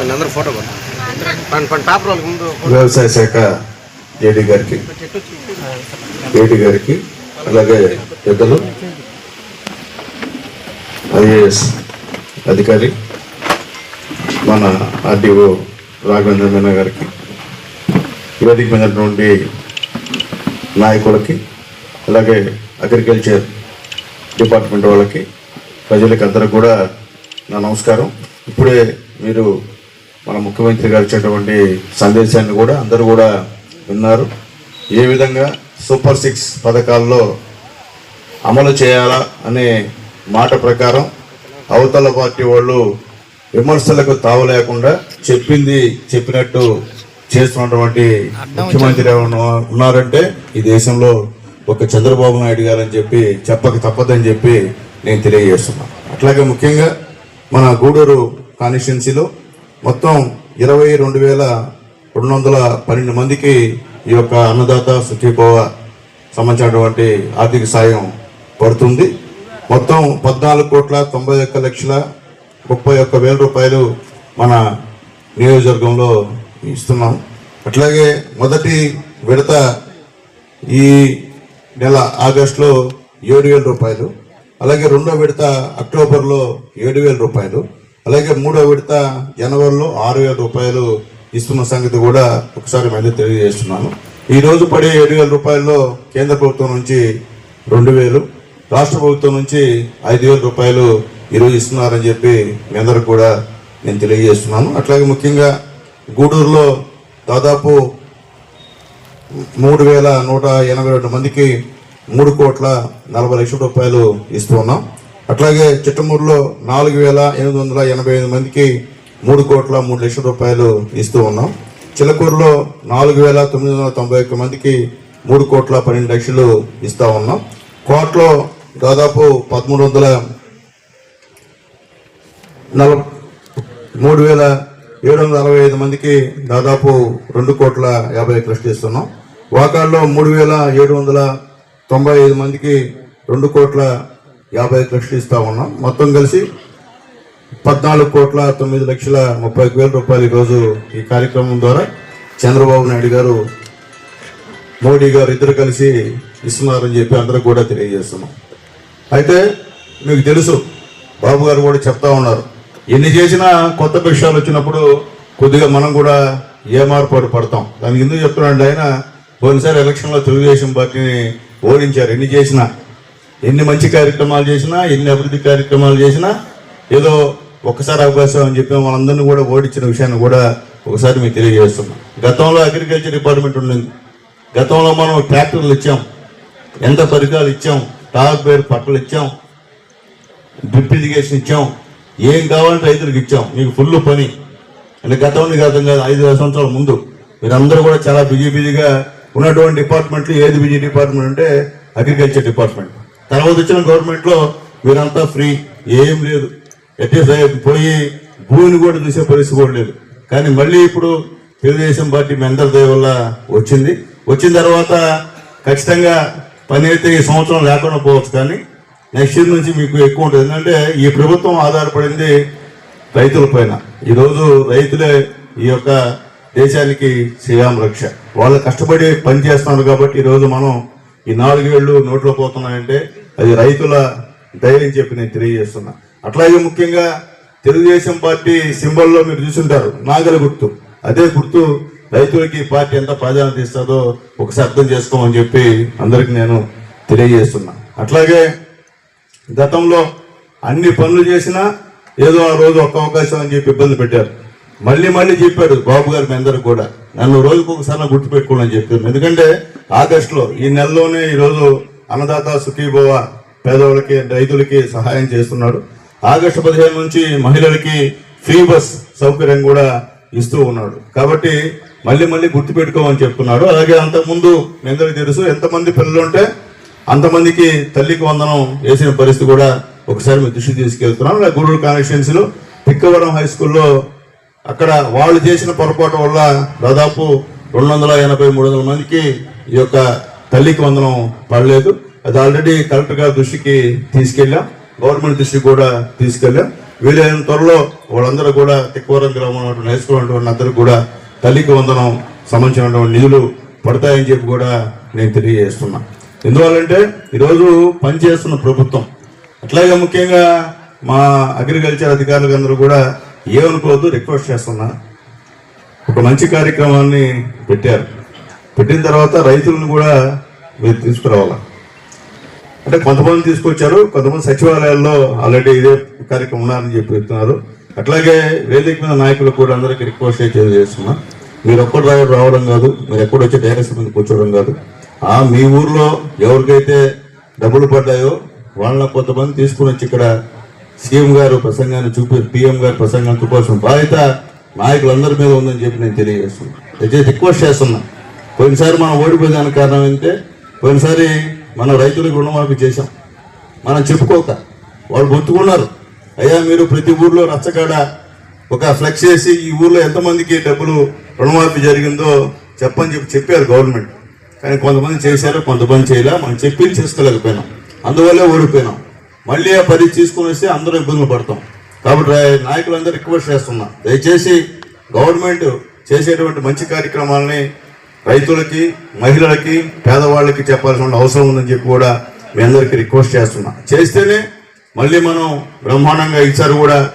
తీసుకోండి అందరూ ఫోటో పండి ముందు వ్యవసాయ శాఖ ఏడి గారికి. ఏడి గారికి అలాగే పెద్దలు ఐఏఎస్ అధికారి మన ఆర్డీఓ రాఘవేంద్ర మీనా గారికి వేదిక మీద నుండి నాయకులకి అలాగే అగ్రికల్చర్ డిపార్ట్మెంట్ వాళ్ళకి ప్రజలకి అందరూ కూడా నా నమస్కారం. ఇప్పుడే మీరు మన ముఖ్యమంత్రి గారు ఇచ్చినటువంటి సందేశాన్ని కూడా అందరూ కూడా విన్నారు. ఏ విధంగా సూపర్ సిక్స్ పథకాల్లో అమలు చేయాలా అనే మాట ప్రకారం అవతల పార్టీ వాళ్ళు విమర్శలకు తావు లేకుండా చెప్పింది చెప్పినట్టు చేస్తున్నటువంటి ముఖ్యమంత్రి ఉన్నారంటే ఈ దేశంలో ఒక చంద్రబాబు నాయుడు గారు అని చెప్పి చెప్పక తప్పదని చెప్పి నేను తెలియజేస్తున్నాను అట్లాగే ముఖ్యంగా మన గూడూరు కాన్స్టిట్యున్సీలో మొత్తం ఇరవై రెండు వేల రెండు వందల పన్నెండు మందికి ఈ యొక్క అన్నదాత సుఖీభవ సంబంధించినటువంటి ఆర్థిక సాయం పడుతుంది. మొత్తం పద్నాలుగు కోట్ల తొంభై ఒక్క లక్షల ముప్పై ఒక్క వేల రూపాయలు మన నియోజకవర్గంలో ఇస్తున్నాం. అట్లాగే మొదటి విడత ఈ నెల ఆగస్టులో ఏడు వేల రూపాయలు అలాగే రెండో విడత అక్టోబర్లో ఏడు వేల రూపాయలు. అలాగే మూడో విడత జనవరిలో ఆరు వేల రూపాయలు ఇస్తున్న సంగతి కూడా ఒకసారి మళ్ళీ తెలియజేస్తున్నాను. ఈ రోజు పడే ఏడు వేల రూపాయల్లో కేంద్ర ప్రభుత్వం నుంచి రెండు వేలు రాష్ట్ర ప్రభుత్వం నుంచి ఐదు వేల రూపాయలు ఈరోజు ఇస్తున్నారని చెప్పి మీ అందరికి కూడా నేను తెలియజేస్తున్నాను. అట్లాగే ముఖ్యంగా గూడూరులో దాదాపు మూడు వేల నూట ఎనభై రెండు మందికి మూడు కోట్ల నలభై లక్షల రూపాయలు ఇస్తున్నాం. అట్లాగే చిట్టమూరులో నాలుగు వేల ఎనిమిది వందల ఎనభై ఐదు మందికి మూడు కోట్ల మూడు లక్షల రూపాయలు ఇస్తూ ఉన్నాం. చిలకూరులో నాలుగు వేల తొమ్మిది వందల తొంభై ఒక్క మందికి మూడు కోట్ల పన్నెండు లక్షలు ఇస్తూ ఉన్నాం. కోట్లో దాదాపు పదమూడు వందల నలభై మూడు వేల ఏడు వందల అరవై ఐదు మందికి దాదాపు రెండు కోట్ల యాభై ఒక్క లక్షలు ఇస్తున్నాం. వాకాల్లో మూడు వేల ఏడు వందల తొంభై ఐదు మందికి రెండు కోట్ల యాభై ఐదు లక్షలు ఇస్తా ఉన్నాం. మొత్తం కలిసి పద్నాలుగు కోట్ల తొమ్మిది లక్షల ముప్పై వేల రూపాయలు ఈరోజు ఈ కార్యక్రమం ద్వారా చంద్రబాబు నాయుడు గారు మోడీ గారు ఇద్దరు కలిసి ఇస్తున్నారని చెప్పి అందరూ కూడా తెలియజేస్తున్నాం. అయితే మీకు తెలుసు బాబు గారు కూడా చెప్తా ఉన్నారు ఎన్ని చేసినా కొత్త విషయాలు వచ్చినప్పుడు కొద్దిగా మనం కూడా ఏమార్పాటు పడతాం. దానికి ఎందుకు చెప్తున్నాడు ఆయన పోయినసారి ఎలక్షన్లో తెలుగుదేశం పార్టీని ఓడించారు ఎన్ని చేసినా. ఎన్ని మంచి కార్యక్రమాలు చేసినా ఎన్ని అభివృద్ధి కార్యక్రమాలు చేసినా ఏదో ఒక్కసారి అవకాశం అని చెప్పి మనందరినీ కూడా ఓడించిన విషయాన్ని కూడా ఒకసారి మీకు తెలియజేస్తున్నాం. గతంలో అగ్రికల్చర్ డిపార్ట్మెంట్ ఉండింది. గతంలో మనం ట్రాక్టర్లు ఇచ్చాం. ఎంత పరికరాలు ఇచ్చాం. టాక్ బేర్ పట్టలు ఇచ్చాం. డ్రిప్ ఇరిగేషన్ ఇచ్చాం. ఏం కావాలంటే రైతులకు ఇచ్చాం. మీకు ఫుల్ పని. అంటే గతంలో గతం కాదు ఐదు సంవత్సరాల ముందు మీరందరూ కూడా చాలా బిజీ బిజీగా ఉన్నటువంటి డిపార్ట్మెంట్లు. ఏది బిజీ డిపార్ట్మెంట్ అంటే అగ్రికల్చర్ డిపార్ట్మెంట్. తర్వాత వచ్చిన గవర్నమెంట్లో మీరంతా ఫ్రీ ఏం లేదు. ఎట్టే పోయి భూమిని కూడా చూసే పరిస్థితి కూడా లేదు. కానీ మళ్ళీ ఇప్పుడు తెలుగుదేశం పార్టీ మీ అందరి దయ వల్ల వచ్చింది. వచ్చిన తర్వాత ఖచ్చితంగా పని అయితే ఈ సంవత్సరం లేకుండా పోవచ్చు. కానీ నెక్స్ట్ ఇయర్ నుంచి మీకు ఎక్కువ ఉంటుంది. ఎందుకంటే ఈ ప్రభుత్వం ఆధారపడింది రైతుల పైన. ఈరోజు రైతులే ఈ యొక్క దేశానికి శ్రీరామ రక్ష. వాళ్ళు కష్టపడి పని చేస్తున్నారు కాబట్టి ఈరోజు మనం ఈ నాలుగేళ్ళు నోట్లో పోతున్నాయంటే అది రైతుల ధైర్యం చెప్పి నేను తెలియజేస్తున్నా. అట్లాగే ముఖ్యంగా తెలుగుదేశం పార్టీ సింబల్లో మీరు చూసుంటారు నాగల గుర్తు. అదే గుర్తు రైతులకి పార్టీ ఎంత ప్రాధాన్యత ఇస్తుందో ఒకసారి అర్థం చేసుకోమని చెప్పి అందరికి నేను తెలియజేస్తున్నా. అట్లాగే గతంలో అన్ని పనులు చేసినా ఏదో ఆ రోజు ఒక్క అవకాశం అని చెప్పి ఇబ్బంది పెట్టారు. మళ్ళీ మళ్ళీ చెప్పాడు బాబు గారు మీ అందరు కూడా. నన్ను రోజుకు ఒకసారి గుర్తు గుర్తుపెట్టుకోవాలని చెప్పారు. ఎందుకంటే ఆగస్టులో ఈ నెలలోనే ఈరోజు అన్నదాత సుఖీభవ పేదవాళ్ళకి రైతులకి సహాయం చేస్తున్నాడు. ఆగస్టు పదిహేను నుంచి మహిళలకి ఫ్రీ బస్ సౌకర్యం కూడా ఇస్తూ ఉన్నాడు. కాబట్టి మళ్ళీ మళ్ళీ గుర్తుపెట్టుకోమని చెప్తున్నాడు. అలాగే అంతకుముందు మీ అందరికీ తెలుసు ఎంతమంది పిల్లలు ఉంటే అంతమందికి తల్లికి వందనం వేసిన పరిస్థితి కూడా ఒకసారి మీ దృష్టి తీసుకెళ్తున్నాను. అలాగే గూడూరు కాన్స్టిట్యున్సీలో పిక్కవరం హై స్కూల్లో అక్కడ వాళ్ళు చేసిన పొరపాటు వల్ల దాదాపు రెండు వందల ఎనభై మూడు వందల మందికి ఈ యొక్క తల్లికి వందనం పడలేదు. అది ఆల్రెడీ కలెక్టర్ గారి దృష్టికి తీసుకెళ్ళాం. గవర్నమెంట్ దృష్టికి కూడా తీసుకెళ్ళాం. వీలైన త్వరలో వాళ్ళందరూ కూడా తిక్కువరం గ్రామంలో హై స్కూల్ ఉన్నటువంటి అందరూ కూడా తల్లికి వందనం సంబంధించినటువంటి నిధులు పడతాయని చెప్పి కూడా నేను తెలియజేస్తున్నా. ఎందువల్లంటే ఈరోజు పనిచేస్తున్న ప్రభుత్వం అట్లాగే ముఖ్యంగా మా అగ్రికల్చర్ అధికారులకు అందరూ కూడా ఏమనుకోవద్దు రిక్వెస్ట్ చేస్తున్నా. ఒక మంచి కార్యక్రమాన్ని పెట్టారు. పెట్టిన తర్వాత రైతులను కూడా మీరు తీసుకురావాలి? అంటే కొంతమంది తీసుకొచ్చారు కొంతమంది సచివాలయాల్లో ఆల్రెడీ ఇదే కార్యక్రమం ఉన్నారని చెప్పి చెప్తున్నారు. అట్లాగే వేదిక మీద నాయకులు కూడా అందరికీ రిక్వెస్ట్ చేస్తున్నా. మీరు ఒక్కరు రావడం రావడం కాదు మీరు ఎక్కడ వచ్చి డైరెక్ట్ మీద కూర్చోవడం కాదు. ఆ మీ ఊర్లో ఎవరికైతే డబ్బులు పడ్డాయో వాళ్ళని కొంతమంది తీసుకుని వచ్చి ఇక్కడ సీఎం గారు ప్రసంగాన్ని చూపి పిఎం గారు ప్రసంగాన్ని చూపాల్సిన బాధ్యత నాయకులందరి మీద ఉందని చెప్పి నేను తెలియజేస్తున్నాను రిక్వెస్ట్ చేస్తున్నా. పోయినసారి మనం ఓడిపోయేదానికి కారణం ఏంటంటే పోయినసారి మనం రైతులకు రుణమాఫీ చేశాం. మనం చెప్పుకోక వాళ్ళు గుర్తుకున్నారు అయ్యా మీరు ప్రతి ఊర్లో రచ్చకాడ ఒక ఫ్లెక్స్ చేసి ఈ ఊర్లో ఎంతమందికి డబ్బులు రుణమాఫీ జరిగిందో చెప్పని చెప్పి చెప్పారు గవర్నమెంట్. కానీ కొంతమంది చేశారు కొంతమంది చేయలే. మనం చెప్పి చేసుకోలేకపోయినాం. అందువల్లే ఓడిపోయినాం. మళ్ళీ ఆ పది తీసుకుని వస్తే అందరూ ఇబ్బందులు పడతాం. కాబట్టి నాయకులందరూ రిక్వెస్ట్ చేస్తున్నా. దయచేసి గవర్నమెంట్ చేసేటువంటి మంచి కార్యక్రమాలని రైతులకి మహిళలకి పేదవాళ్ళకి చెప్పాల్సిన అవసరం ఉందని చెప్పి కూడా మీ అందరికీ రిక్వెస్ట్ చేస్తున్నా. చేస్తేనే మళ్ళీ మనం బ్రహ్మాండంగా ఇచ్చారు కూడా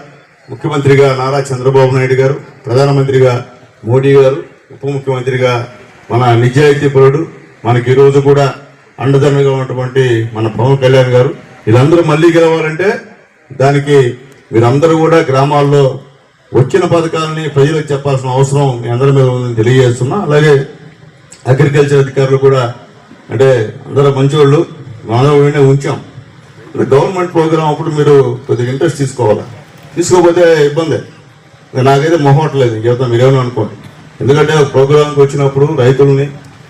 ముఖ్యమంత్రిగా నారా చంద్రబాబు నాయుడు గారు ప్రధానమంత్రిగా మోడీ గారు ఉప ముఖ్యమంత్రిగా మన నిజాయితీపరుడు మనకి ఈరోజు కూడా అండదండగా ఉన్నటువంటి మన పవన్ కళ్యాణ్ గారు. వీళ్ళందరూ మళ్ళీ గెలవాలంటే దానికి మీరందరూ కూడా గ్రామాల్లో వచ్చిన పథకాలని ప్రజలకు చెప్పాల్సిన అవసరం మీ అందరి మీద ఉందని తెలియజేస్తున్నా. అలాగే అగ్రికల్చర్ అధికారులు కూడా అంటే అందరూ మంచివాళ్ళు మానవుడినే ఉంచాం. గవర్నమెంట్ ప్రోగ్రామ్ అప్పుడు మీరు కొద్దిగా ఇంట్రెస్ట్ తీసుకోవాలా? తీసుకోకపోతే ఇబ్బంది. నాకైతే మొహట్లేదు చెప్తాం మీరేమో అనుకోండి. ఎందుకంటే ప్రోగ్రాంకి వచ్చినప్పుడు రైతుల్ని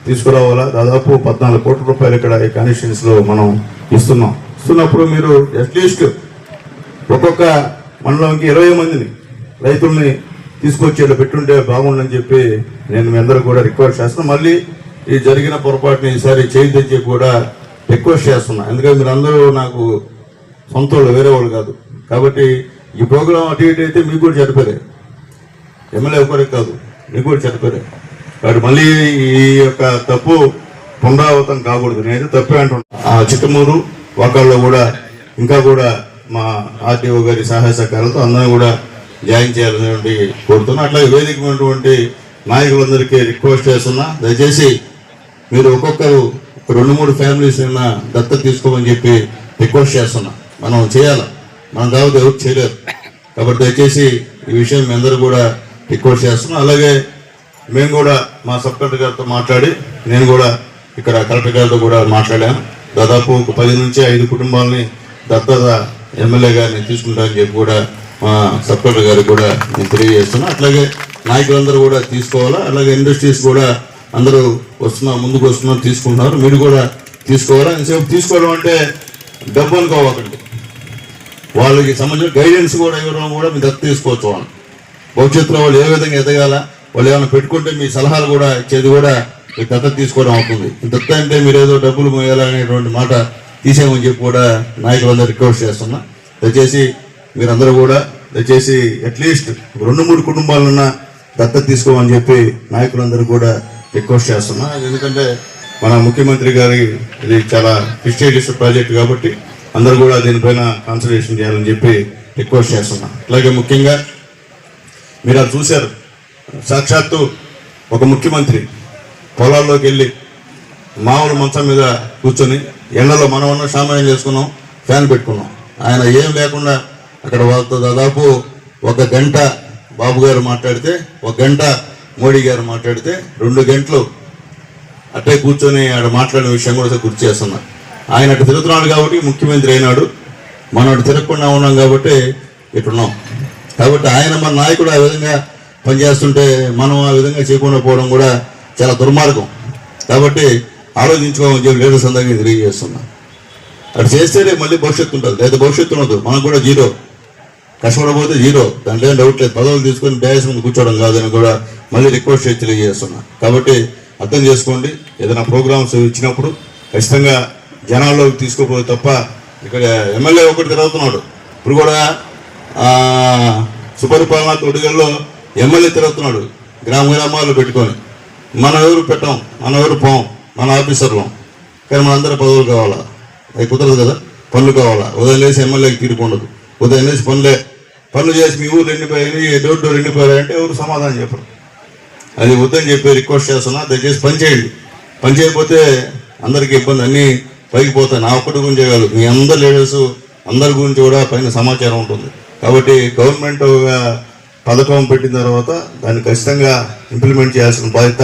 తీసుకురావాలా? దాదాపు పద్నాలుగు కోట్ల రూపాయలు ఇక్కడ ఈ కాన్స్టిట్యూన్స్ మనం ఇస్తున్నాం. ఇస్తున్నప్పుడు మీరు అట్లీస్ట్ ఒక్కొక్క మండలంకి ఇరవై మందిని రైతుల్ని తీసుకొచ్చేలా పెట్టుంటే బాగుండని చెప్పి నేను మీ అందరూ కూడా రిక్వెస్ట్ చేస్తున్నా. మళ్ళీ ఈ జరిగిన పొరపాటుని ఈసారి చేయొద్దని చెప్పి కూడా రిక్వెస్ట్ చేస్తున్నా. ఎందుకంటే మీరు అందరూ నాకు సొంత వాళ్ళు వేరే వాళ్ళు కాదు. కాబట్టి ఈ ప్రోగ్రాం అటు ఇటు అయితే మీకు కూడా చెడిపోయారు ఎమ్మెల్యే ఒకరికి కాదు మీకు కూడా చెడిపోయారు కాబట్టి మళ్ళీ ఈ యొక్క తప్పు పునరావృతం కాకూడదు. నేనైతే తప్పే అంటున్నాను ఆ చిట్టమూరు వాకాల్లో కూడా ఇంకా కూడా మా ఆర్టీఓ గారి సహాయ సహకారాలతో అందరం కూడా జాయిన్ చేయాలని కోరుతున్నా. అట్లాగే వేదికమైనటువంటి నాయకులందరికీ రిక్వెస్ట్ చేస్తున్నా. దయచేసి మీరు ఒక్కొక్కరు రెండు మూడు ఫ్యామిలీస్ అయినా దత్తత తీసుకోమని చెప్పి రిక్వెస్ట్ చేస్తున్నా. మనం చేయాలి? మనం కాబట్టి ఎవరు చేయలేరు. కాబట్టి దయచేసి ఈ విషయం మీ అందరూ కూడా రిక్వెస్ట్ చేస్తున్నాం. అలాగే మేము కూడా మా సబ్ కలెక్టర్ గారితో మాట్లాడి నేను కూడా ఇక్కడ కలెక్టర్ గారితో కూడా మాట్లాడాను. దాదాపు ఒక పది నుంచి ఐదు కుటుంబాలని దత్తత ఎమ్మెల్యే గారిని తీసుకుంటానని చెప్పి కూడా మా సబ్ కలెక్టర్ గారికి కూడా నేను తెలియజేస్తున్నా. అట్లాగే నాయకులందరూ కూడా తీసుకోవాలా? అలాగే ఇండస్ట్రీస్ కూడా అందరూ వస్తున్నా ముందుకు వస్తున్నారు తీసుకుంటున్నారు. మీరు కూడా తీసుకోవాలా? ఇంతసేపు తీసుకోవడం అంటే డబ్బు అనుకోవకండి వాళ్ళకి సంబంధించిన గైడెన్స్ కూడా ఇవ్వడం కూడా మీరు దత్త తీసుకోవచ్చు వాళ్ళు. భవిష్యత్తులో వాళ్ళు ఏ విధంగా ఎదగాల? వాళ్ళు ఏమైనా పెట్టుకుంటే మీ సలహాలు కూడా ఇచ్చేది కూడా మీ దత్త తీసుకోవడం అవుతుంది. దత్త అంటే మీరు ఏదో డబ్బులు మోయాలనేటువంటి మాట తీసేయమని చెప్పి కూడా నాయకులందరూ రిక్వెస్ట్ చేస్తున్నా. దయచేసి మీరందరూ కూడా దయచేసి అట్లీస్ట్ రెండు మూడు కుటుంబాలన్నా దత్తత తీసుకోమని చెప్పి నాయకులందరూ కూడా రిక్వెస్ట్ చేస్తున్నా. ఎందుకంటే మన ముఖ్యమంత్రి గారి ఇది చాలా ప్రిస్టేజియస్ ప్రాజెక్ట్ కాబట్టి అందరూ కూడా దీనిపైన కాన్సన్ట్రేషన్ చేయాలని చెప్పి రిక్వెస్ట్ చేస్తున్నా. అలాగే ముఖ్యంగా మీరు అది చూశారు. సాక్షాత్తు ఒక ముఖ్యమంత్రి పొలాల్లోకి వెళ్ళి మామూలు మంచం మీద కూర్చొని ఎండలో మనం ఉన్న సామాన్యం చేసుకున్నాం ఫ్యాన్ పెట్టుకున్నాం. ఆయన ఏం లేకుండా అక్కడ వాళ్ళతో దాదాపు ఒక గంట బాబు గారు మాట్లాడితే ఒక గంట మోడీ గారు మాట్లాడితే రెండు గంటలు అట్టే కూర్చొని ఆడ మాట్లాడిన విషయం కూడా గుర్తు చేస్తున్నా. ఆయన అటు తిరుగుతున్నాడు కాబట్టి ముఖ్యమంత్రి అయినాడు. మనం అటు తిరగకుండా ఉన్నాం కాబట్టి ఇటున్నాం. కాబట్టి ఆయన మన నాయకుడు ఆ విధంగా పనిచేస్తుంటే మనం ఆ విధంగా చేయకుండా పోవడం కూడా చాలా దుర్మార్గం. కాబట్టి ఆలోచించుకోమని చెప్పి లీడర్స్ అందరికీ తెలియజేస్తున్నా. అటు చేస్తేనే మళ్ళీ భవిష్యత్తు ఉంటుంది. లేదా భవిష్యత్తు ఉండదు. మనకు కూడా జీరో. కష్టపడబోతే జీరో. దాంట్లో ఏం డౌట్ లేదు. పదవులు తీసుకొని బేస్ ముందు కూర్చోవడం కాదని కూడా మళ్ళీ రిక్వెస్ట్ చేసి తెలియజేస్తున్నా. కాబట్టి అర్థం చేసుకోండి. ఏదైనా ప్రోగ్రామ్స్ ఇచ్చినప్పుడు ఖచ్చితంగా జనాల్లోకి తీసుకోపోతే తప్ప ఇక్కడ ఎమ్మెల్యే ఒకటి తిరుగుతున్నాడు. ఇప్పుడు కూడా ఆ, సుపరిపాలన తొడుగల్లో ఎమ్మెల్యే తిరుగుతున్నాడు. గ్రామ గ్రామాల్లో పెట్టుకొని. మనం ఎవరు పెట్టాం? మనం ఎవరు పోం? మన ఆఫీసర్లం కానీ మనందరూ పదవులు కావాలా? అది కుదరదు కదా. పనులు కావాలా? ఉదయం లేసి ఎమ్మెల్యేకి తీరుకుండదు ఉదయం లేచి పనులే పనులు చేసి మీ ఊరు ఎండిపోయాయి డోర్ డోర్ ఎండిపోయాయి అంటే ఎవరు సమాధానం చెప్పరు. అది వద్దని చెప్పి రిక్వెస్ట్ చేస్తున్నా దయచేసి పని చేయండి. పని చేయకపోతే అందరికీ ఇబ్బంది అన్నీ పైకి పోతాయి. నా ఒక్కటి గురించి కాదు మీ అందరు లీడర్స్ అందరి గురించి కూడా పైన సమాచారం ఉంటుంది. కాబట్టి గవర్నమెంట్ ఒక పథకం పెట్టిన తర్వాత దాన్ని ఖచ్చితంగా ఇంప్లిమెంట్ చేయాల్సిన బాధ్యత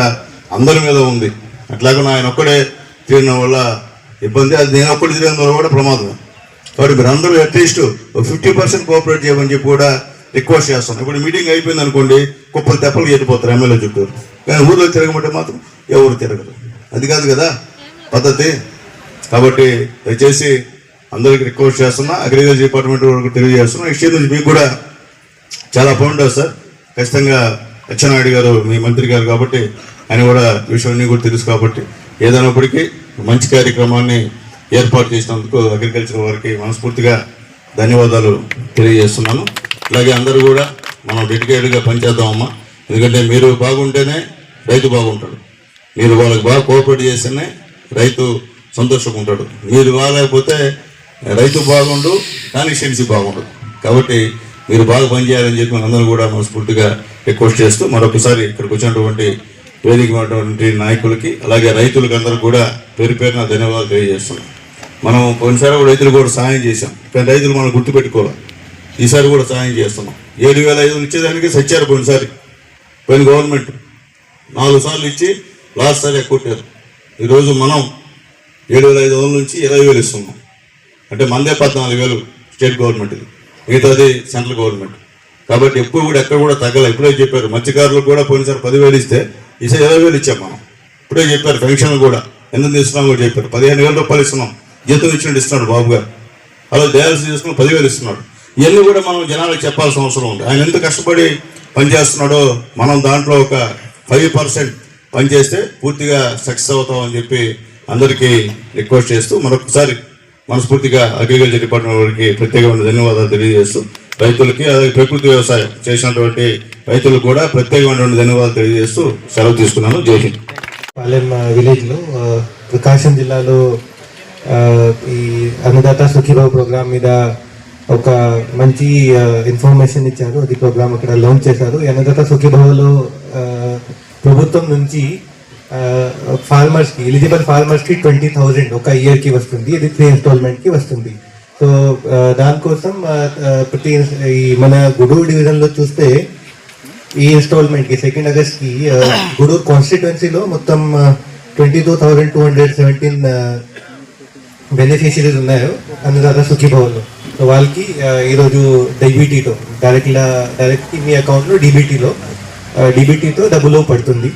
అందరి మీద ఉంది. అట్లాగే ఆయన ఒక్కడే తిరిగిన వల్ల ఇబ్బంది అది నేను ఒక్కటి తిరిగిన వల్ల కూడా ప్రమాదం కాబట్టి అందరూ అట్లీస్ట్ ఫిఫ్టీ పర్సెంట్ కోఆపరేట్ చేయమని చెప్పి కూడా రిక్వెస్ట్ చేస్తాం ఇప్పుడు మీటింగ్ అయిపోయింది అనుకోండి కుప్పలు తెప్పలు ఎత్తిపోతారు ఎమ్మెల్యే చుట్టూరు కానీ ఊర్లో తిరగమంటే మాత్రం ఎవరు తిరగరు. అది కాదు కదా పద్ధతి. కాబట్టి దయచేసి అందరికి రిక్వెస్ట్ చేస్తున్నా అగ్రికల్చర్ డిపార్ట్మెంట్ వరకు తెలియజేస్తున్నా. ఇష్యూ నుంచి మీకు కూడా చాలా బాగుంటుంది సార్ ఖచ్చితంగా అచ్చెన్నాయుడు గారు మీ మంత్రి గారు కాబట్టి ఆయన కూడా విషయాన్ని కూడా తెలుసు కాబట్టి ఏదైనప్పటికీ మంచి కార్యక్రమాన్ని ఏర్పాటు చేసినందుకు అగ్రికల్చర్ వారికి మనస్ఫూర్తిగా ధన్యవాదాలు తెలియజేస్తున్నాను. అలాగే అందరూ కూడా మనం డెడికేటెడ్గా పనిచేద్దామమ్మా. ఎందుకంటే మీరు బాగుంటేనే రైతు బాగుంటాడు. మీరు వాళ్ళకి బాగా కోఆపరేట్ చేస్తేనే రైతు సంతోషంగా ఉంటాడు మీరు బాగాలేకపోతే రైతు బాగుండు కాన్స్టిట్యున్సీ బాగుండదు కాబట్టి మీరు బాగా పనిచేయాలని చెప్పి మనందరూ కూడా మనస్ఫూర్తిగా రిక్వెస్ట్ చేస్తూ మరొకసారి ఇక్కడికి వచ్చినటువంటి వేదిక నాయకులకి అలాగే రైతులకి అందరూ కూడా పేరు పేరున ధన్యవాదాలు తెలియజేస్తున్నాం. మనం కొన్నిసారి రైతులు కూడా సాయం చేశాం. కానీ రైతులు మనం గుర్తుపెట్టుకోవాలి. ఈసారి కూడా సాయం చేస్తున్నాం. ఏడు వేల ఐదు వందలు ఇచ్చేదానికి సచ్చారు కొన్నిసారి పోయిన గవర్నమెంట్ నాలుగు సార్లు ఇచ్చి లాస్ట్ సారి ఎక్కుట్టారు ఈరోజు మనం ఏడు వేల ఐదు వందల నుంచి ఇరవై వేలు ఇస్తున్నాం. అంటే మందే పద్నాలుగు వేలు స్టేట్ గవర్నమెంట్ది మిగతాది సెంట్రల్ గవర్నమెంట్. కాబట్టి ఎప్పుడు కూడా ఎక్కడ కూడా తగ్గల. ఇప్పుడే చెప్పారు. మత్స్యకారులకు కూడా పోయినసారి పదివేలు ఇస్తే ఈసారి ఇరవై వేలు ఇచ్చాం మనం. ఇప్పుడే చెప్పారు పెన్షన్లు కూడా. ఎంత తీసుకున్నాం కూడా చెప్పారు. పదిహేను వేల రూపాయలు ఇస్తున్నాం. జీతం ఇచ్చినట్టు ఇస్తున్నాడు బాబు గారు. అలా డయాలసిస్ చేసుకుని పదివేలు ఇస్తున్నాడు. ఇవన్నీ కూడా మనం జనాలకు చెప్పాల్సిన అవసరం ఉంది. ఆయన ఎంత కష్టపడి పనిచేస్తున్నాడో మనం దాంట్లో ఒక ఫైవ్ పర్సెంట్ పనిచేస్తే పూర్తిగా సక్సెస్ అవుతామని చెప్పి అందరికీ రిక్వెస్ట్ చేస్తూ మరొకసారి మనస్ఫూర్తిగా అగ్రికల్చర్ డిపార్ట్మెంట్ వారికి ప్రత్యేకమైన ధన్యవాదాలు తెలియజేస్తూ రైతులకి అలాగే ప్రకృతి వ్యవసాయం చేసినటువంటి రైతులకు కూడా ప్రత్యేకమైనటువంటి ధన్యవాదాలు తెలియజేస్తూ సెలవు తీసుకున్నాను. జై హింద్. పాలెం విలేజ్లో ప్రకాశం జిల్లాలో ఈ అన్నదాత సుఖీభావ్ ప్రోగ్రామ్ మీద ఒక మంచి ఇన్ఫర్మేషన్ ఇచ్చారు. అది ప్రోగ్రామ్ అక్కడ లాంచ్ చేశారు. అన్నదాత సుఖీభావలో ప్రభుత్వం నుంచి ఫార్మర్స్కి ఎలిజిబుల్ ఫార్మర్స్కి ట్వంటీ థౌజండ్ ఒక ఇయర్కి వస్తుంది. ఇది త్రీ ఇన్స్టాల్మెంట్కి వస్తుంది. సో దానికోసం ప్రతి ఈ మన గుడూరు డివిజన్లో చూస్తే ఈ ఇన్స్టాల్మెంట్కి సెకండ్ ఆగస్ట్కి గుడూరు కాన్స్టిట్యున్సీలో మొత్తం twenty two thousand two hundred seventeen beneficiaries ఉన్నాయో అన్నదాత సుఖీభవన్లో. సో వాళ్ళకి ఈరోజు డీబీటీతో డైరెక్ట్గా డైరెక్ట్ మీ అకౌంట్లో డీబీటీలో డీబీటీతో డబ్బులు పడుతుంది.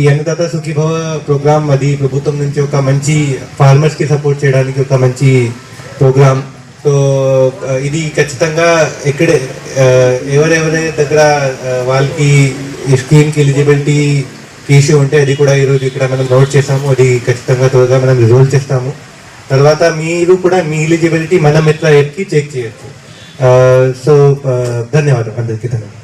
ఈ అన్నదాత సుఖీభవ ప్రోగ్రామ్ అది ప్రభుత్వం నుంచి ఒక మంచి ఫార్మర్స్కి సపోర్ట్ చేయడానికి ఒక మంచి ప్రోగ్రామ్. సో ఇది ఖచ్చితంగా ఎక్కడే ఆ, ఎవరెవరి దగ్గర వాళ్ళకి ఈ స్కీమ్కి ఎలిజిబిలిటీ ఇష్యూ ఉంటే అది కూడా ఈరోజు ఇక్కడ మనం నోట్ చేసాము. అది ఖచ్చితంగా త్వరగా మనం రిజోల్వ్ చేస్తాము. తర్వాత మీరు కూడా మీ ఎలిజిబిలిటీ మనం ఎట్లా ఎక్కి చెక్ చేయొచ్చు. Uh, సో uh, ధన్యవాదం. అందరికీ ధన్యవాదాలు.